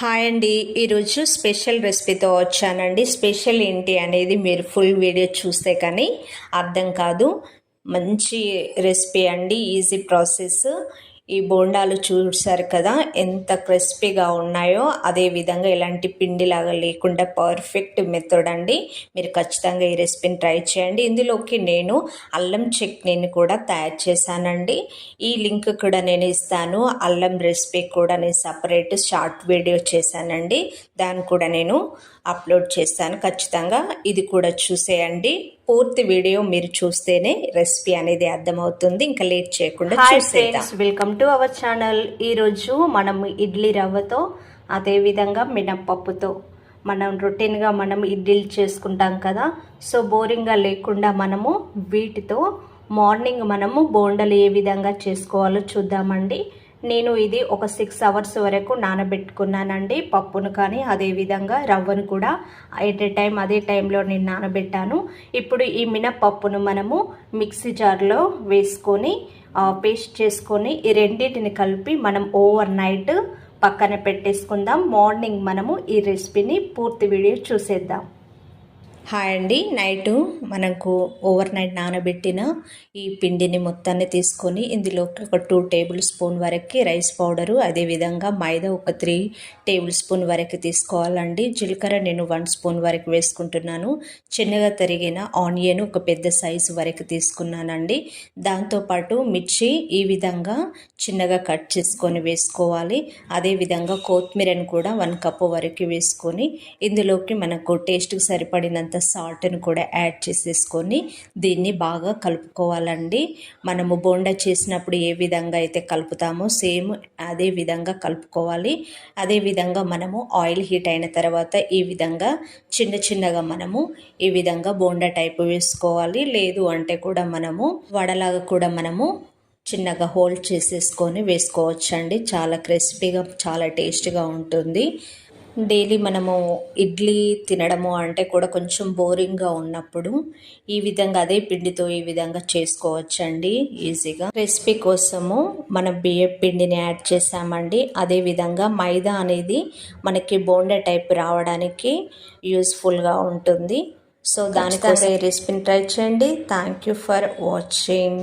Hi అండి. ఈరోజు special రెసిపీతో వచ్చానండి. స్పెషల్ ఏంటి అనేది మీరు ఫుల్ వీడియో చూస్తే కానీ అర్థం కాదు. మంచి రెసిపీ అండి. Easy process. ఈ బోండాలు చూసారు కదా? ఎంత క్రిస్పీగా ఉన్నాయో అదే విధంగా ఎలాంటి పిండిలాగా లేకుండా పర్ఫెక్ట్ మెథడ్ అండి. మీరు ఖచ్చితంగా ఈ రెసిపీని ట్రై చేయండి. ఇందులోకి నేను అల్లం చట్నీని కూడా తయారు చేశానండి. ఈ లింక్ కూడా నేను ఇస్తాను. అల్లం రెసిపీ కూడా నేను సపరేట్ షార్ట్ వీడియో చేశానండి. దాన్ని కూడా నేను అప్లోడ్ చేస్తాను ఖచ్చితంగా. ఇది కూడా చూసేయండి. పూర్తి వీడియో మీరు చూస్తేనే రెసిపీ అనేది అర్థమవుతుంది. ఇంకా లేట్ చేయకుండా చూసేద్దాం. వెల్కమ్ టు అవర్ ఛానల్ ఈరోజు మనం ఇడ్లీ రవ్వతో అదేవిధంగా మినప్పప్పుతో మనం రొటీన్గా మనం ఇడ్లీలు చేసుకుంటాం కదా. సో బోరింగ్గా లేకుండా మనము వీటితో మార్నింగ్ మనము బోండలు ఏ విధంగా చేసుకోవాలో చూద్దామండి. నేను ఇది ఒక సిక్స్ అవర్స్ వరకు నానబెట్టుకున్నానండి. పప్పును కానీ అదేవిధంగా రవ్వను కూడా ఎట్ ఏ టైం అదే టైంలో నేను నానబెట్టాను. ఇప్పుడు ఈ మినపప్పును మనము మిక్సీ జార్లో వేసుకొని పేస్ట్ చేసుకొని ఈ రెండింటిని కలిపి మనం ఓవర్ నైట్ పక్కన పెట్టేసుకుందాం. మార్నింగ్ మనము ఈ రెసిపీని పూర్తి వీడియో చూసేద్దాం. హాయ్ అండి. నైటు మనకు ఓవర్ నైట్ నానబెట్టిన ఈ పిండిని మొత్తాన్ని తీసుకొని ఇందులోకి ఒక టూ టేబుల్ స్పూన్ వరకు రైస్ పౌడరు అదేవిధంగా మైదా ఒక త్రీ టేబుల్ స్పూన్ వరకు తీసుకోవాలండి. జీలకర్ర నేను వన్ స్పూన్ వరకు వేసుకుంటున్నాను. చిన్నగా తరిగిన ఆనియన్ ఒక పెద్ద సైజు వరకు తీసుకున్నానండి. దాంతోపాటు మిర్చి ఈ విధంగా చిన్నగా కట్ చేసుకొని వేసుకోవాలి. అదేవిధంగా కొత్తిమీరను కూడా వన్ కప్పు వరకు వేసుకొని ఇందులోకి మనకు టేస్ట్కి సరిపడినంత సాల్ట్ని కూడా యాడ్ చేసేసుకొని దీన్ని బాగా కలుపుకోవాలండి. మనము బోండా చేసినప్పుడు ఏ విధంగా అయితే కలుపుతామో సేమ్ అదే విధంగా కలుపుకోవాలి. అదే విధంగా మనము ఆయిల్ హీట్ అయిన తర్వాత ఈ విధంగా చిన్న చిన్నగా మనము ఈ విధంగా బోండా టైపు వేసుకోవాలి. లేదు అంటే కూడా మనము వడలాగా కూడా మనము చిన్నగా హోల్డ్ చేసేసుకొని వేసుకోవచ్చండి. చాలా క్రిస్పీగా చాలా టేస్టీగా ఉంటుంది. డైలీ మనము ఇడ్లీ తినడము అంటే కూడా కొంచెం బోరింగ్గా ఉన్నప్పుడు ఈ విధంగా అదే పిండితో ఈ విధంగా చేసుకోవచ్చండి ఈజీగా. రెసిపీ కోసము మనం బియ్య పిండిని యాడ్ చేసామండి. అదే విధంగా మైదా అనేది మనకి బోండా టైప్ రావడానికి యూస్ఫుల్గా ఉంటుంది. సో దానికోసం ఈ రెసిపీని ట్రై చేయండి. Thank you for watching.